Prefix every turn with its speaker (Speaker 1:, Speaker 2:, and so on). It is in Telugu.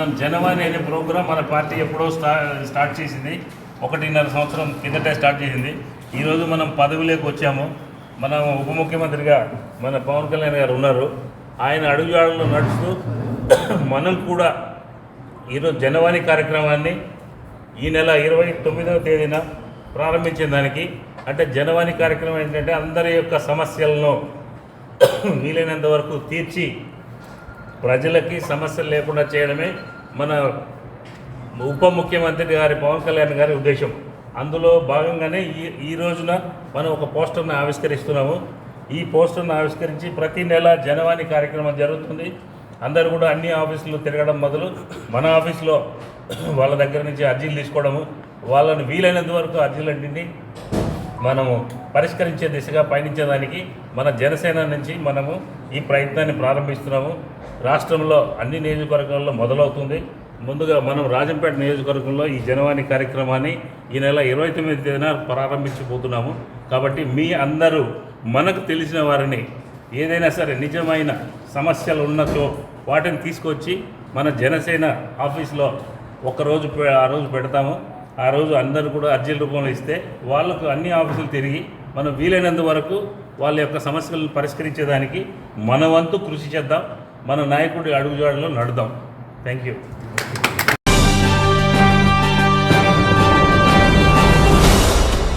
Speaker 1: మనం జనవాణి అనే ప్రోగ్రాం మన పార్టీ ఎప్పుడో స్టా స్టార్ట్ చేసింది. ఒకటిన్నర సంవత్సరం కిందటే స్టార్ట్ చేసింది. ఈరోజు మనం పదవిలోకి వచ్చాము. మన ఉప ముఖ్యమంత్రిగా మన పవన్ కళ్యాణ్ గారు ఉన్నారు. ఆయన అడుగుజాడల్లో నడుస్తూ మనం కూడా ఈరోజు జనవాణి కార్యక్రమాన్ని ఈ నెల ఇరవై తొమ్మిదవ తేదీన ప్రారంభించిన దానికి. అంటే జనవాణి కార్యక్రమం ఏంటంటే అందరి యొక్క సమస్యలను వీలైనంత వరకు తీర్చి ప్రజలకి సమస్యలు లేకుండా చేయడమే మన ఉప ముఖ్యమంత్రి గారి పవన్ కళ్యాణ్ గారి ఉద్దేశం. అందులో భాగంగానే ఈ ఈ రోజున మనం ఒక పోస్టర్ను ఆవిష్కరిస్తున్నాము. ఈ పోస్టర్ను ఆవిష్కరించి ప్రతి నెల జనవాణి కార్యక్రమం జరుగుతుంది. అందరూ కూడా అన్ని ఆఫీసులు తిరగడం మొదలు మన ఆఫీసులో వాళ్ళ దగ్గర నుంచి అర్జీలు తీసుకోవడము వాళ్ళని వీలైనంత వరకు అర్జీలన్నింటినీ మనము పరిష్కరించే దిశగా పయనించేదానికి మన జనసేన నుంచి మనము ఈ ప్రయత్నాన్ని ప్రారంభిస్తున్నాము. రాష్ట్రంలో అన్ని నియోజకవర్గాల్లో మొదలవుతుంది. ముందుగా మనం రాజంపేట నియోజకవర్గంలో ఈ జనవాణి కార్యక్రమాన్ని ఈ నెల ఇరవై తొమ్మిది తేదీన ప్రారంభించబోతున్నాము. కాబట్టి మీ అందరూ మనకు తెలిసిన వారిని ఏదైనా సరే నిజమైన సమస్యలు ఉన్నచో వాటిని తీసుకొచ్చి మన జనసేన ఆఫీస్లో ఒకరోజు పె- ఆ రోజు పెడతాము. ఆ రోజు అందరూ కూడా అర్జీల రూపంలో ఇస్తే వాళ్ళకు అన్ని ఆఫీసులు తిరిగి మనం వీలైనంత వరకు వాళ్ళ యొక్క సమస్యలను పరిష్కరించేదానికి మన వంతు కృషి చేద్దాం. మన నాయకుడి అడుగుజాడలో నడుదాం థ్యాంక్ యూ